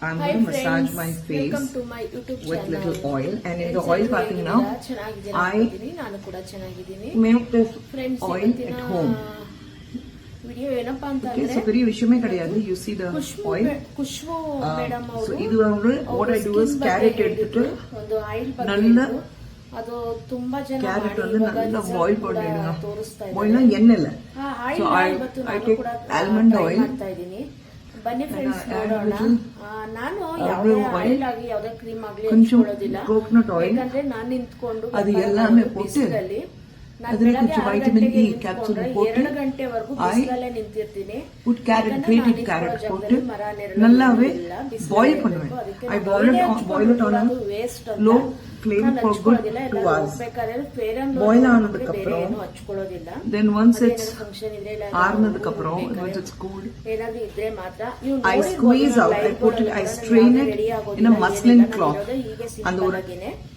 I'm going to massage my face with little oil. And in the oil bathing now I make this oil at home. Okay, so you see the oil. Uh, so what I do is carrot and the carrot and the oil and the boil boil boil boil boil boil boil boil ಬನ್ನಿ friends ನೋಡೋಣ. ನಾನು ಯಾವುದೇ oil ಆಗಲಿ ಯಾವುದೇ cream ಆಗಲಿ ಹಂಚ್ಕೊಳ್ಳೋದಿಲ್ಲ coconut oil ಯಾಕಂದ್ರೆ ನಾನು ನಿಂತ್ಕೊಂಡು ಅದು ಎಲ್ಲಾನು ಬಿಸಿಲಲ್ಲಿ ನಾನು ಬೆಳಗ್ಗೆ ಆರು ಗಂಟೆಗೆ ನಿಂತ್ಕೊಂಡ್ರೆ ಎರಡು ಗಂಟೆವರೆಗೂ ಬಿಸಿಲಲ್ಲೇ ನಿಂತಿರ್ತೀನಿ. put carrot, ಯಾಕಂದ್ರೆ ನಾನು grated carrot ನಿಂತ್ಕೊಳ್ಳೋ போட்டு ಜಾಗದಲ್ಲಿ ಮರ ನೆರಳು நல்லா ಇಲ್ಲ. ಬಿಸಿಲಲ್ಲಿ flame ನಾನು for good ಹಚ್ಕೊಳ್ಳೋದಿಲ್ಲ. two ಎಲ್ಲರೂ hours ಹೋಗ್ಬೇಕಾದ್ರೆ fair and Boil lovely ஆனதுக்கு ಬೇರೆ அப்புறம், ಏನು ಹಚ್ಕೊಳ್ಳೋದಿಲ್ಲ then once it's ಅದೇನಾದ್ರು function ಇದ್ರೆ ಇಲ್ಲ ஆறுனதுக்கு ನಾವು அப்புறம் ಬೇಕಾದ್ರೆ once it's cooled ಏನಾದ್ರೂ ಇದ್ರೆ ಮಾತ್ರ ನೀವು I ನೋಡಿರ್ಬೋದು squeeze ನಾವು out, I live put it, ನೋಡೋದು I ಕೂಡ strain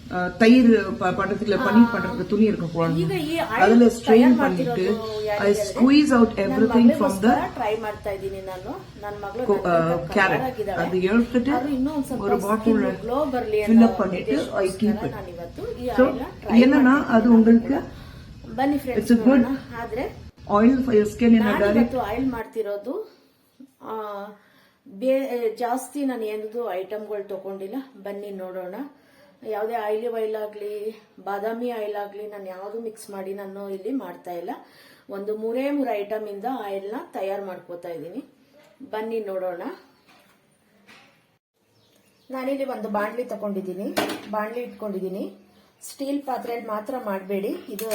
ನಾನು it ready in ಆಗೋದಿಲ್ಲ, a muslin ಏನಿಲ್ಲ, cloth. ನಾನು ಇರೋದೇ ಹೀಗೆ அந்த simple ஒரு ಆಗೇನೆ. அஹ், தயிர் ப- பண்றதுக்குள்ள பன்னீர் பண்றதுக்கு துணி இருக்கும் ಈಗ குழம்பு ಈ oil அதுல strain ತಯಾರ್ பண்ணிட்டு ಮಾಡ್ತಿರೋದು I ಯಾರಿಗಾದ್ರೆ squeeze out ನನ್ನ everything from the ಮಗಳಿಗೋಸ್ಕರ try ಮಾಡ್ತಾ ಇದ್ದೀನಿ ನಾನು ನನ್ನ ಮಗಳು co- ನನ್ನ uh, ಕಲರ್ carrot ಆಗಿದ್ದಾಳೆ. அது எடுத்துட்டு ಅವ್ರು ಇನ್ನೂ ಒಂದ್ ಸ್ವಲ್ಪ ஒரு பாட்டில் skin glow ಬರ್ಲಿ fill ಅನ್ನೋ up பண்ணிட்டு I ಉದ್ದೇಶಕ್ಕೋಸ್ಕರ keep it ನಾನು ಇವತ್ತು ಈ so oil ನ try என்னன்னா ಮಾಡ್ತಿದ್ದೀನಿ அது ನಾನು உங்களுக்கு ಕೂಡ. ಬನ್ನಿ ಫ್ರೆಂಡ್ಸ್ it's a good ಆದ್ರೆ oil for your skin in a ನಾನು direct ಇವತ್ತು ಆಯಿಲ್ ಮಾಡ್ತಿರೋದು ಆ, ಬೇ ಜಾಸ್ತಿ ನಾನು ಏನದು ಐಟಮ್ಗಳು ತಗೊಂಡಿಲ್ಲ ಬನ್ನಿ ನೋಡೋಣ ಯಾವುದೇ ಆಯಿಲಿ ಆಯಿಲ್ ಆಗಲಿ, ಬಾದಾಮಿ ಆಯಿಲ್ ಆಗಲಿ ನಾನು ಯಾವುದು ಮಿಕ್ಸ್ ಮಾಡಿ ನಾನು ಇಲ್ಲಿ ಮಾಡ್ತಾ ಇಲ್ಲ. ಒಂದು ಮೂರೇ ಮೂರು ಐಟಮಿಂದ ಆಯಿಲ್ನ ತಯಾರು ಮಾಡ್ಕೋತಾ ಇದ್ದೀನಿ. ಬನ್ನಿ ನೋಡೋಣ. ನಾನಿಲ್ಲಿ ಒಂದು ಬಾಣಲಿ ತಗೊಂಡಿದ್ದೀನಿ. ಬಾಣಲಿ ಇಟ್ಕೊಂಡಿದ್ದೀನಿ. ಸ್ಟೀಲ್ ಪಾತ್ರೆಯಲ್ಲಿ ಮಾತ್ರ ಮಾಡಬೇಡಿ. ಇದು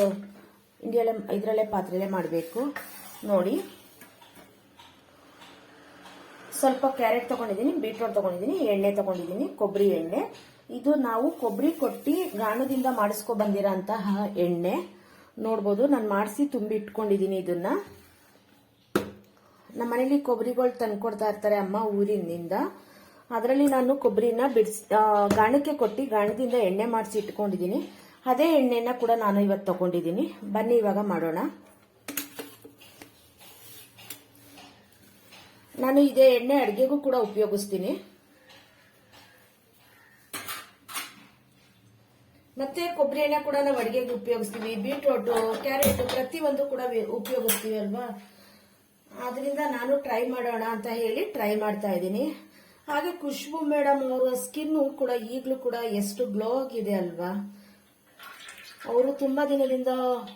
ಇಂಡಿಯಲ್ಲೇ ಇದರಲ್ಲೇ ಪಾತ್ರೆಯಲ್ಲೇ ಮಾಡಬೇಕು. ನೋಡಿ. ಸ್ವಲ್ಪ ಕ್ಯಾರೆಟ್ ತಗೊಂಡಿದ್ದೀನಿ, ಬೀಟ್ರೋಟ್ ತಗೊಂಡಿದ್ದೀನಿ, ಎಣ್ಣೆ ತಗೊಂಡಿದ್ದೀನಿ, ಕೊಬ್ಬರಿ ಎಣ್ಣೆ. ಇದು ನಾವು ಕೊಬ್ಬರಿ ಕೊಟ್ಟಿ ಗಾಣದಿಂದ ಮಾಡಿಸ್ಕೊ ಬಂದಿರೋಂತಹ ಎಣ್ಣೆ. ನೋಡ್ಬೋದು, ನಾನು ಮಾಡಿಸಿ ತುಂಬಿ ಇಟ್ಕೊಂಡಿದ್ದೀನಿ ಇದನ್ನ. ನಮ್ಮ ಮನೇಲಿ ಕೊಬ್ಬರಿಗಳು ತಂದ್ಕೊಡ್ತಾ ಇರ್ತಾರೆ ಅಮ್ಮ ಊರಿನಿಂದ. ಅದರಲ್ಲಿ ನಾನು ಕೊಬ್ಬರಿನ ಬಿಡಿಸ್ ಗಾಣಕ್ಕೆ ಕೊಟ್ಟು ಗಾಣದಿಂದ ಎಣ್ಣೆ ಮಾಡಿಸಿ ಇಟ್ಕೊಂಡಿದ್ದೀನಿ ಅದೇ ಎಣ್ಣೆನ ಕೂಡ ನಾನು ಇವತ್ತು ತಗೊಂಡಿದ್ದೀನಿ ಬನ್ನಿ, ಇವಾಗ ಮಾಡೋಣ. ನಾನು ಇದೇ ಎಣ್ಣೆ ಅಡುಗೆಗೂ ಕೂಡ ಉಪಯೋಗಿಸ್ತೀನಿ. ಮತ್ತೆ ಕೊಬ್ಬರಿ ಎಣ್ಣೆ ಕೂಡ ನಾವು ಅಡಿಗೆಗೆ ಉಪಯೋಗಿಸ್ತೀವಿ. ಬೀಟ್ರೋಟು, ಕ್ಯಾರೆಟ್ ಪ್ರತಿಯೊಂದು ಕೂಡ ಉಪಯೋಗಿಸ್ತೀವಿ ಅಲ್ವಾ? ಆದ್ರಿಂದ ನಾನು ಟ್ರೈ ಮಾಡೋಣ ಅಂತ ಹೇಳಿ ಟ್ರೈ ಮಾಡ್ತಾ ಇದ್ದೀನಿ. ಹಾಗೆ ಖುಷ್ಬು ಮೇಡಮ್ ಅವರ ಸ್ಕಿನ್ ಕೂಡ ಈಗಲೂ ಕೂಡ ಎಷ್ಟು ಗ್ಲೋ ಆಗಿದೆ ಅಲ್ವಾ? ಅವರು ತುಂಬಾ ದಿನದಿಂದ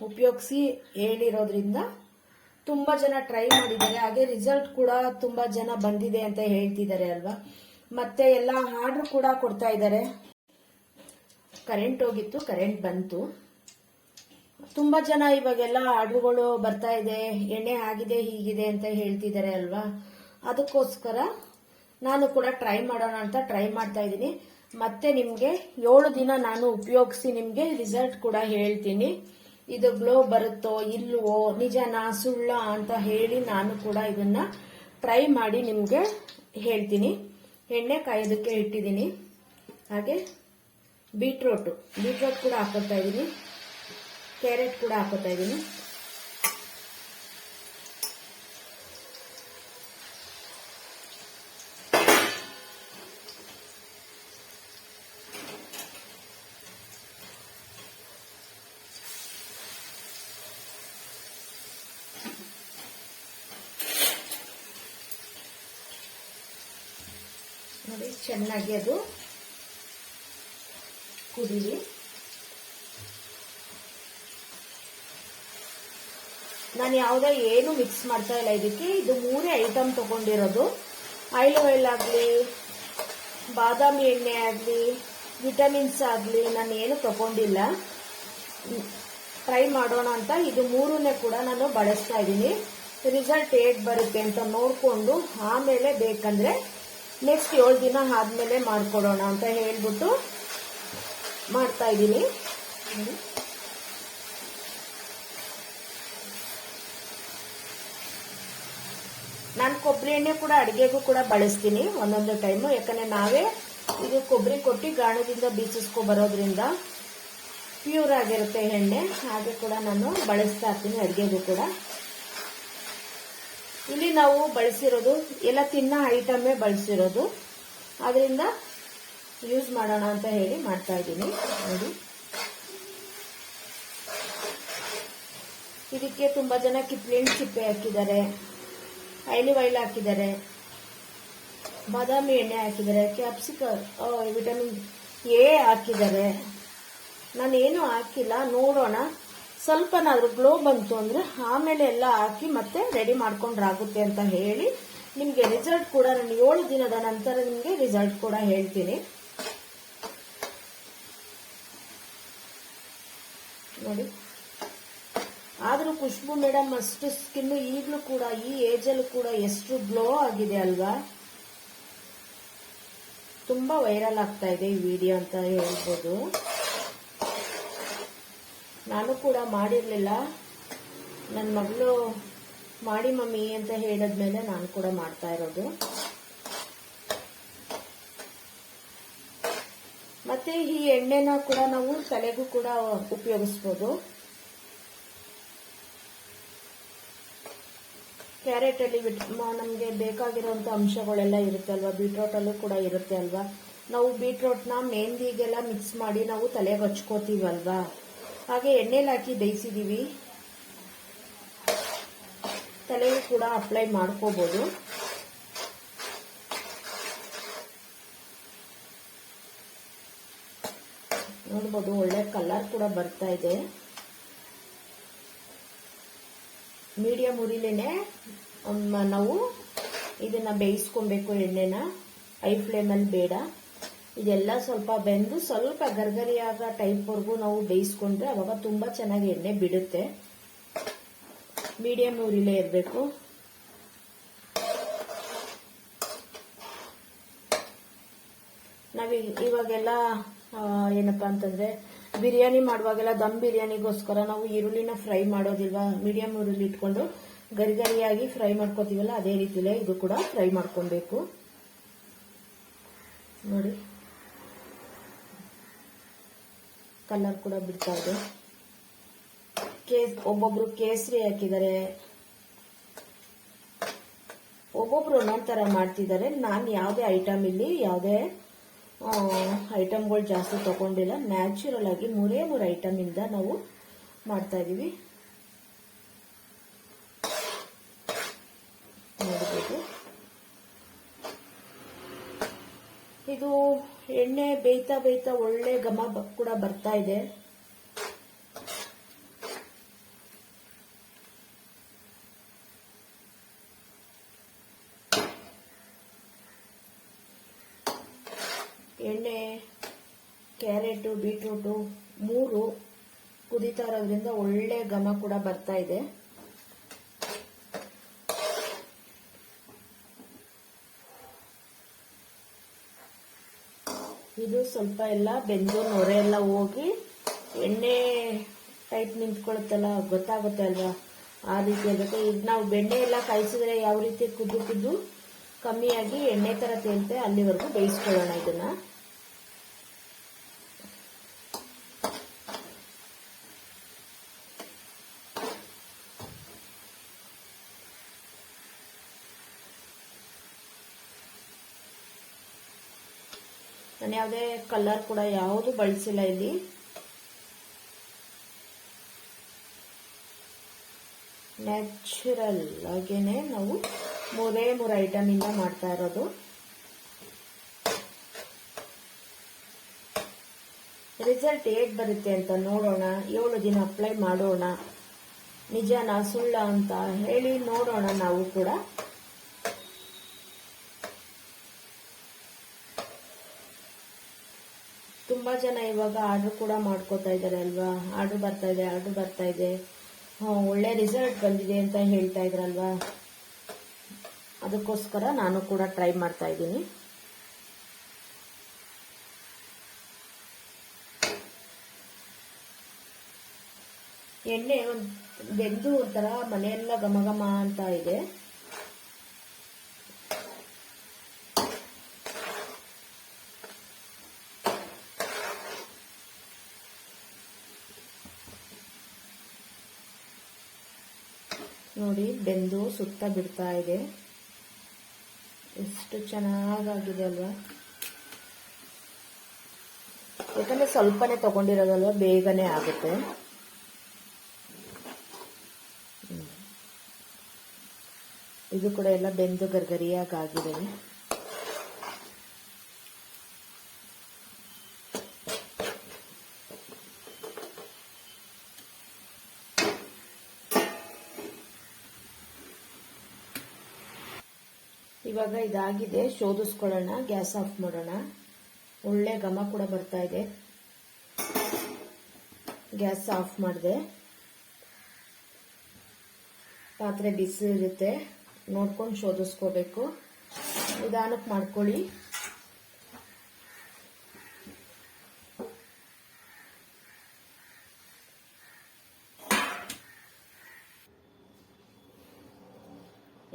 ಉಪಯೋಗಿಸಿ ಹೇಳಿರೋದ್ರಿಂದ ತುಂಬಾ ಜನ ಟ್ರೈ ಮಾಡಿದ್ದಾರೆ. ಹಾಗೆ ರಿಸಲ್ಟ್ ಕೂಡ ತುಂಬಾ ಜನ ಬಂದಿದೆ ಅಂತ ಹೇಳ್ತಿದ್ದಾರೆ ಅಲ್ವಾ? ಮತ್ತೆ ಎಲ್ಲ ಆರ್ಡರ್ ಕೂಡ ಕೊಡ್ತಾ ಇದ್ದಾರೆ. ಕರೆಂಟ್ ಹೋಗಿತ್ತು ಕರೆಂಟ್ ಬಂತು. ತುಂಬಾ ಜನ ಇವಾಗೆಲ್ಲ ಆರ್ಡರ್ಗಳು ಬರ್ತಾ ಇದೆ, ಎಣ್ಣೆ ಆಗಿದೆ, ಹೀಗಿದೆ ಅಂತ ಹೇಳ್ತಿದ್ದಾರೆ ಅಲ್ವಾ? ಅದಕ್ಕೋಸ್ಕರ ನಾನು ಕೂಡ ಟ್ರೈ ಮಾಡೋಣ ಅಂತ ಟ್ರೈ ಮಾಡ್ತಾ ಇದ್ದೀನಿ. ಮತ್ತೆ ನಿಮ್ಗೆ ಏಳು ದಿನ ನಾನು ಉಪಯೋಗಿಸಿ ನಿಮ್ಗೆ ರಿಸಲ್ಟ್ ಕೂಡ ಹೇಳ್ತೀನಿ. ಇದು ಗ್ಲೋ ಬರುತ್ತೋ ಇಲ್ವೋ, ನಿಜನಾ, ಸುಳ್ಳ ಅಂತ ಹೇಳಿ ನಾನು ಕೂಡ ಇದನ್ನ ಟ್ರೈ ಮಾಡಿ ನಿಮ್ಗೆ ಹೇಳ್ತೀನಿ. ಎಣ್ಣೆ ಕಾಯೋದಕ್ಕೆ ಇಟ್ಟಿದ್ದೀನಿ. ಹಾಗೆ. ಬೀಟ್ರೋಟ್ ಬೀಟ್ರೋಟ್ ಕೂಡ ಹಾಕೋತಾ ಇದ್ದೀನಿ ಕ್ಯಾರೆಟ್ ಕೂಡ ಹಾಕೋತಾ ಇದ್ದೀನಿ ನೋಡಿ ಚೆನ್ನಾಗಿ ಅದು ಕುದೀಲಿ. ನಾನು ಯಾವುದೇ ಏನು ಮಿಕ್ಸ್ ಮಾಡ್ತಾ ಇಲ್ಲ. ಇದಕ್ಕೆ ಇದು ಮೂರೇ ಐಟಮ್ ತಗೊಂಡಿರೋದು. ಆಯಿಲ್ ಆಯಿಲ್ ಆಗಲಿ, ಬಾದಾಮಿ ಎಣ್ಣೆ ಆಗಲಿ ವಿಟಮಿನ್ಸ್ ಆಗಲಿ ನಾನು ಏನು ತಗೊಂಡಿಲ್ಲ. ಟ್ರೈ ಮಾಡೋಣ ಅಂತ ಇದು ಮೂರನ್ನೇ ಕೂಡ ನಾನು ಬಳಸ್ತಾ ಇದ್ದೀನಿ. ರಿಸಲ್ಟ್ ಹೇಗೆ ಬರುತ್ತೆ ಅಂತ ನೋಡಿಕೊಂಡು ಆಮೇಲೆ ಬೇಕಂದ್ರೆ ನೆಕ್ಸ್ಟ್ ಏಳು ದಿನ ಆದಮೇಲೆ ಮಾಡಿಕೊಡೋಣ ಅಂತ ಹೇಳ್ಬಿಟ್ಟು ಮಾಡ್ತಾ ಇದ್ದೀನಿ. ನಾನು ಕೊಬ್ಬರಿ ಎಣ್ಣೆ ಕೂಡ ಅಡುಗೆಗೂ ಕೂಡ ಬಳಸ್ತೀನಿ ಒಂದೊಂದು ಟೈಮು ಯಾಕಂದ್ರೆ ನಾವೇ ಇದು ಕೊಬ್ಬರಿ ಕೊಟ್ಟು ಗಾಣದಿಂದ ಬೀಚಿಸ್ಕೊ ಬರೋದ್ರಿಂದ ಪ್ಯೂರ್ ಆಗಿರುತ್ತೆ ಎಣ್ಣೆ. ಹಾಗೆ ಕೂಡ ನಾನು ಬಳಸ್ತಾ ಇರ್ತೀನಿ ಅಡುಗೆಗೂ ಕೂಡ. ಇಲ್ಲಿ ನಾವು ಬಳಸಿರೋದು, ಎಲ್ಲ ತಿನ್ನೋ ಐಟಮೇ ಬಳಸಿರೋದು. ಅದರಿಂದ ಯೂಸ್ ಮಾಡೋಣ ಅಂತ ಹೇಳಿ ಮಾಡ್ತಾ ಇದ್ದೀನಿ. ನೋಡಿ. ಇದಕ್ಕೆ ತುಂಬಾ ಜನ ಕಿಪ್ಲಿಂಗ್ ಸಿಪ್ಪೆ ಹಾಕಿದ್ದಾರೆ. ಐಲಿ ವೈಲ್ ಹಾಕಿದ್ದಾರೆ. ಬಾದಾಮಿ ಎಣ್ಣೆ ಹಾಕಿದ್ದಾರೆ. ಕ್ಯಾಪ್ಸಿಕ ವಿಟಮಿನ್ ಎ ಹಾಕಿದ್ದಾರೆ. ನಾನೇನು ಹಾಕಿಲ್ಲ, ನೋಡೋಣ. ಸ್ವಲ್ಪನಾದರೂ ಗ್ಲೋ ಬಂತು ಅಂದ್ರೆ ಆಮೇಲೆ ಎಲ್ಲ ಹಾಕಿ ಮತ್ತೆ ರೆಡಿ ಮಾಡ್ಕೊಂಡ್ರಾಗುತ್ತೆ ಅಂತ ಹೇಳಿ ನಿಮಗೆ ರಿಸಲ್ಟ್ ಕೂಡ ನಾನು ಏಳು ದಿನದ ನಂತರ ನಿಮಗೆ ರಿಸಲ್ಟ್ ಕೂಡ ಹೇಳ್ತೀನಿ. ನೋಡಿ. ಆದರೂ ಖುಷ್ಬು ಮೇಡಮ್ ಅಷ್ಟು ಸ್ಕಿನ್ ಈಗಲೂ ಕೂಡ ಈ ಏಜ್ ಅಲ್ಲೂ ಕೂಡ ಎಷ್ಟು ಗ್ಲೋ ಆಗಿದೆ ಅಲ್ವಾ? ತುಂಬಾ ವೈರಲ್ ಆಗ್ತಾ ಇದೆ ಈ ವಿಡಿಯೋ ಅಂತ ಹೇಳ್ಬೋದು. ನಾನು ಕೂಡ ಮಾಡಿರಲಿಲ್ಲ. ನನ್ನ ಮಗಳು, ಮಾಡಿ ಮಮ್ಮಿ ಅಂತ ಹೇಳಿದ್ಮೇಲೆ ನಾನು ಕೂಡ ಮಾಡ್ತಾ ಇರೋದು. ಮತ್ತೆ ಈ ಎಣ್ಣೆನ ಕೂಡ ನಾವು ತಲೆಗೂ ಕೂಡ ಉಪಯೋಗಿಸ್ಬೋದು. ಕ್ಯಾರೆಟ್ ಅಲ್ಲಿ ನಮಗೆ ಬೇಕಾಗಿರುವಂತ ಅಂಶಗಳೆಲ್ಲ ಇರುತ್ತೆ ಅಲ್ವಾ ಬೀಟ್ರೋಟ್ ಅಲ್ಲೂ ಕೂಡ ಇರುತ್ತೆ ಅಲ್ವಾ? ನಾವು ಬೀಟ್ರೋಟ್ನ ಮೆಹಂದಿಗೆಲ್ಲ ಮಿಕ್ಸ್ ಮಾಡಿ ನಾವು ತಲೆಗೆ ಹಚ್ಕೋತೀವಲ್ವಾ? ಹಾಗೆ ಎಣ್ಣೆಲಿ ಹಾಕಿ ಬೇಯಿಸಿದೀವಿ ತಲೆಗೂ ಕೂಡ ಅಪ್ಲೈ ಮಾಡ್ಕೋಬಹುದು ನೋಡ್ಬೋದು, ಒಳ್ಳೆ ಕಲರ್ ಕೂಡ ಬರ್ತಾ ಇದೆ. ಮೀಡಿಯಂ ಉರಿಲೇನೆ ನಾವು ಇದನ್ನ ಬೇಯಿಸ್ಕೊಬೇಕು ಎಣ್ಣೆನ. ಐ ಫ್ಲೇಮಲ್ಲಿ ಬೇಡ. ಇದೆಲ್ಲ ಸ್ವಲ್ಪ ಬೆಂದು ಸ್ವಲ್ಪ ಗರ್ಗರಿಯಾಗ ಟೈಪ್ವರೆಗೂ ನಾವು ಬೇಯಿಸ್ಕೊಂಡ್ರೆ ಅವಾಗ ತುಂಬಾ ಚೆನ್ನಾಗಿ ಎಣ್ಣೆ ಬಿಡುತ್ತೆ. ಮೀಡಿಯಂ ಉರಿಲೇ ಇರಬೇಕು. ನಾವೀಗ ಇವಾಗೆಲ್ಲ ಏನಪ್ಪಾ ಅಂತಂದ್ರೆ, ಬಿರಿಯಾನಿ ಮಾಡುವಾಗೆಲ್ಲ ದಮ್ ಬಿರಿಯಾನಿಗೋಸ್ಕರ ನಾವು ಈರುಳ್ಳಿನ ಫ್ರೈ ಮಾಡೋದಿಲ್ವಾ? ಮೀಡಿಯಂ ಈರುಳ್ಳಿ ಇಟ್ಕೊಂಡು ಗರಿ ಗರಿಯಾಗಿ ಫ್ರೈ ಮಾಡ್ಕೋತೀವಲ್ಲ, ಅದೇ ರೀತಿಲೇ ಇದು ಕೂಡ ಫ್ರೈ ಮಾಡ್ಕೊಬೇಕು. ನೋಡಿ. ಕಲರ್ ಕೂಡ ಬಿಡ್ತಾ ಇದೆ. ಕೇಸ್, ಒಬ್ಬೊಬ್ರು ಕೇಸರಿ ಹಾಕಿದ್ದಾರೆ. ಒಬ್ಬೊಬ್ರು ಒಂದೊಂದ್ ತರ ಮಾಡ್ತಿದ್ದಾರೆ. ನಾನು ಯಾವುದೇ ಐಟಮ್ ಇಲ್ಲಿ ಯಾವುದೇ ಐಟಮ್ಗಳು ಜಾಸ್ತಿ ತಗೊಂಡಿಲ್ಲ. ನ್ಯಾಚುರಲ್ ಆಗಿ ಮೂರೇ ಮೂರು ಇಂದ ನಾವು ಮಾಡ್ತಾ ಇದೀವಿ. ನೋಡಬಹುದು ಇದು ಎಣ್ಣೆ ಬೇಯ್ತಾ ಬೇಯ್ತಾ ಒಳ್ಳೆ ಘಮ ಕೂಡ ಬರ್ತಾ ಇದೆ. ಎಣ್ಣೆ, ಕ್ಯಾರೆಟು, ಬೀಟ್ರೂಟು ಮೂರು ಕುದೀತಾ ಇರೋದ್ರಿಂದ ಒಳ್ಳೆ ಘಮ ಕೂಡ ಬರ್ತಾ ಇದೆ. ಇದು ಸ್ವಲ್ಪ ಎಲ್ಲ ಬೆಂದು ನೊರೆ ಎಲ್ಲ ಹೋಗಿ ಎಣ್ಣೆ ಟೈಪ್ ನಿಂತ್ಕೊಳುತ್ತಲ್ಲ ಗೊತ್ತಾಗುತ್ತೆ ಅಲ್ವಾ? ಆ ರೀತಿ ಆಗುತ್ತೆ ಈಗ ನಾವು ಬೆಣ್ಣೆ ಎಲ್ಲ ಕಾಯಿಸಿದ್ರೆ ಯಾವ ರೀತಿ ಕುದ್ದು ಕುದ್ದು? ಕಮ್ಮಿಯಾಗಿ ಎಣ್ಣೆ ತರ ತೇಳ್ತೆ ಅಲ್ಲಿವರೆಗೂ ಬೇಯಿಸ್ಕೊಳ್ಳೋಣ ಇದನ್ನ. ನಾನು ಯಾವುದೇ ಕಲರ್ ಕೂಡ ಯಾವುದು ಬಳಸಿಲ್ಲ ಇಲ್ಲಿ. ನ್ಯಾಚುರಲ್ ಆಗೇನೆ ನಾವು ಮೂರೇ ಮೂರು ಐಟಮ್ ಇಂದ ಮಾಡ್ತಾ ಇರೋದು. ರಿಸಲ್ಟ್ ಹೇಗ್ ಬರುತ್ತೆ ಅಂತ ನೋಡೋಣ, ಏಳು ದಿನ ಅಪ್ಲೈ ಮಾಡೋಣ. ನಿಜನಾ ಸುಳ್ಳ ಅಂತ ಹೇಳಿ ನೋಡೋಣ ನಾವು ಕೂಡ. ತುಂಬಾ ಜನ ಇವಾಗ ಆರ್ಡರ್ ಕೂಡ ಮಾಡ್ಕೋತಾ ಇದ್ದಾರೆ ಅಲ್ವಾ? ಆರ್ಡರ್ ಬರ್ತಾ ಇದೆ, ಆರ್ಡರ್ ಬರ್ತಾ ಇದೆ. ಒಳ್ಳೆ ರಿಸಲ್ಟ್ ಬಂದಿದೆ ಅಂತ ಹೇಳ್ತಾ ಇದ್ರಲ್ವಾ? ಅದಕ್ಕೋಸ್ಕರ ನಾನು ಕೂಡ ಟ್ರೈ ಮಾಡ್ತಾ ಇದ್ದೀನಿ. ಎಣ್ಣೆ ಒಂದು ಬೆಂದು ಒಂಥರ ಮನೆಯೆಲ್ಲ ಘಮ ಘಮ ಅಂತ ಇದೆ. ನೋಡಿ, ಬೆಂದು ಸುತ್ತ ಬಿಡ್ತಾ ಇದೆ. ಎಷ್ಟು ಚೆನ್ನಾಗಾಗಿದೆ ಅಲ್ವಾ? ಯಾಕಂದ್ರೆ ಸ್ವಲ್ಪನೇ ತಗೊಂಡಿರೋದಲ್ವ, ಬೇಗನೆ ಆಗುತ್ತೆ. ಇದು ಕೂಡ ಎಲ್ಲ ಬೆಂದು ಗರ್ಗರಿಯಾಗಿ ಆಗಿದೆ ಇವಾಗ ಇದಾಗಿದೆ. ಶೋಧಿಸ್ಕೊಳ್ಳೋಣ. ಗ್ಯಾಸ್ ಆಫ್ ಮಾಡೋಣ. ಒಳ್ಳೆ ಘಮ ಕೂಡ ಬರ್ತಾ ಇದೆ. ಗ್ಯಾಸ್ ಆಫ್ ಮಾಡಿದೆ. ಪಾತ್ರೆ ಬಿಸಿ ಇರುತ್ತೆ ನೋಡ್ಕೊಂಡು ಶೋಧಿಸ್ಕೋಬೇಕು. ನಿಧಾನಕ್ಕೆ ಮಾಡ್ಕೊಳ್ಳಿ.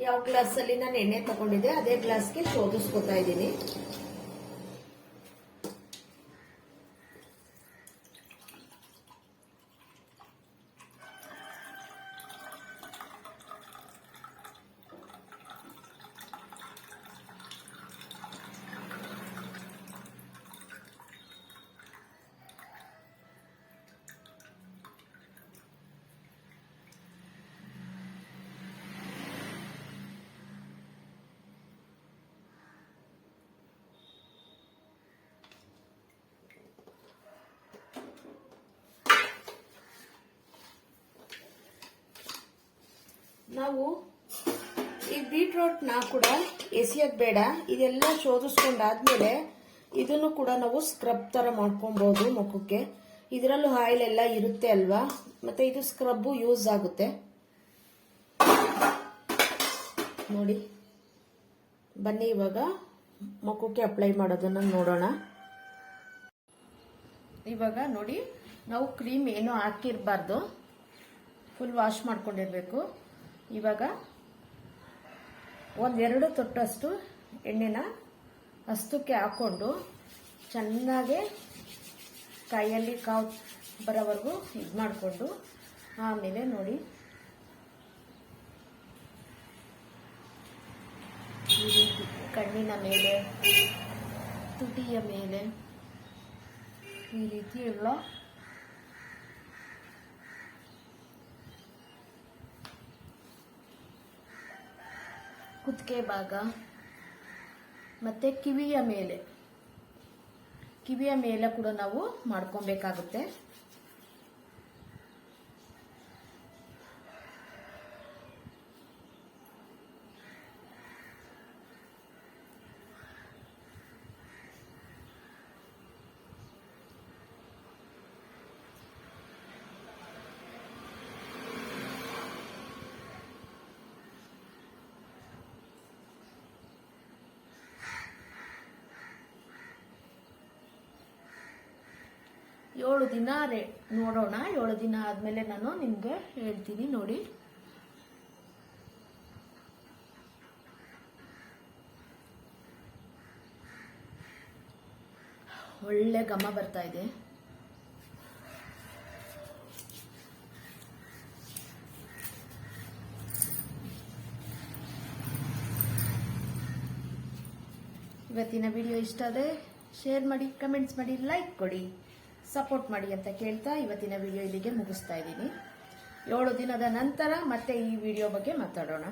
ಯಾವ ಗ್ಲಾಸಲ್ಲಿ ನಾನು ಎಣ್ಣೆ ತಗೊಂಡಿದ್ದೆ ಅದೇ ಗ್ಲಾಸ್ಗೆ ಶೋಧಿಸ್ಕೊತಾ ಇದ್ದೀನಿ. ನಾವು ಈ ಬೀಟ್ರೋಟ್ನ ಕೂಡ ಎಸಿಯೋದು ಬೇಡ. ಇದೆಲ್ಲ ಶೋಧಿಸ್ಕೊಂಡಾದ್ಮೇಲೆ ಇದನ್ನು ಕೂಡ ನಾವು ಸ್ಕ್ರಬ್ ತರ ಮಾಡ್ಕೊಬೋದು ಮುಖಕ್ಕೆ. ಇದರಲ್ಲೂ ಆಯಿಲ್ ಎಲ್ಲ ಇರುತ್ತೆ ಅಲ್ವಾ? ಮತ್ತೆ ಇದು ಸ್ಕ್ರಬ್ಬು ಯೂಸ್ ಆಗುತ್ತೆ. ನೋಡಿ. ಬನ್ನಿ ಇವಾಗ ಮುಖಕ್ಕೆ ಅಪ್ಲೈ ಮಾಡೋದನ್ನ ನೋಡೋಣ. ಇವಾಗ ನೋಡಿ, ನಾವು ಕ್ರೀಮ್ ಏನು ಹಾಕಿರಬಾರ್ದು. Full wash ಮಾಡ್ಕೊಂಡಿರ್ಬೇಕು. ಇವಾಗ ಒಂದೆರಡು ತೊಟ್ಟಷ್ಟು ಎಣ್ಣೆನ ಹಸ್ತಕ್ಕೆ ಹಾಕೊಂಡು ಚೆನ್ನಾಗೆ ಕೈಯಲ್ಲಿ ಕಾವು ಬರೋವರೆಗೂ ಇದು ಮಾಡಿಕೊಂಡು ಆಮೇಲೆ ನೋಡಿ. ಈ ರೀತಿ ಕಣ್ಣಿನ ಮೇಲೆ, ತುಟಿಯ ಮೇಲೆ ಈ ರೀತಿ ಎಲ್ಲ ಕುತ್ತಿಗೆ ಭಾಗ. ಮತ್ತು ಕಿವಿಯ ಮೇಲೆ. ಕಿವಿಯ ಮೇಲೆ ಕೂಡ ನಾವು ಮಾಡ್ಕೊಬೇಕಾಗುತ್ತೆ. ಏಳು ದಿನ ರೇ ನೋಡೋಣ. ಏಳು ದಿನ ಆದಮೇಲೆ ನಾನು ನಿಮಗೆ ಹೇಳ್ತೀನಿ ನೋಡಿ. ಒಳ್ಳೆ ಘಮ ಬರ್ತಾ ಇದೆ. ಇವತ್ತಿನ ವಿಡಿಯೋ ಇಷ್ಟ ಆದರೆ ಶೇರ್ ಮಾಡಿ ಕಮೆಂಟ್ಸ್ ಮಾಡಿ ಲೈಕ್ ಕೊಡಿ. ಸಪೋರ್ಟ್ ಮಾಡಿ ಅಂತ ಕೇಳ್ತಾ ಇವತ್ತಿನ ವಿಡಿಯೋ ಇಲ್ಲಿಗೆ ಮುಗಿಸ್ತಾ ಇದ್ದೀನಿ. ಏಳು ದಿನದ ನಂತರ ಮತ್ತೆ ಈ ವಿಡಿಯೋ ಬಗ್ಗೆ ಮಾತಾಡೋಣ.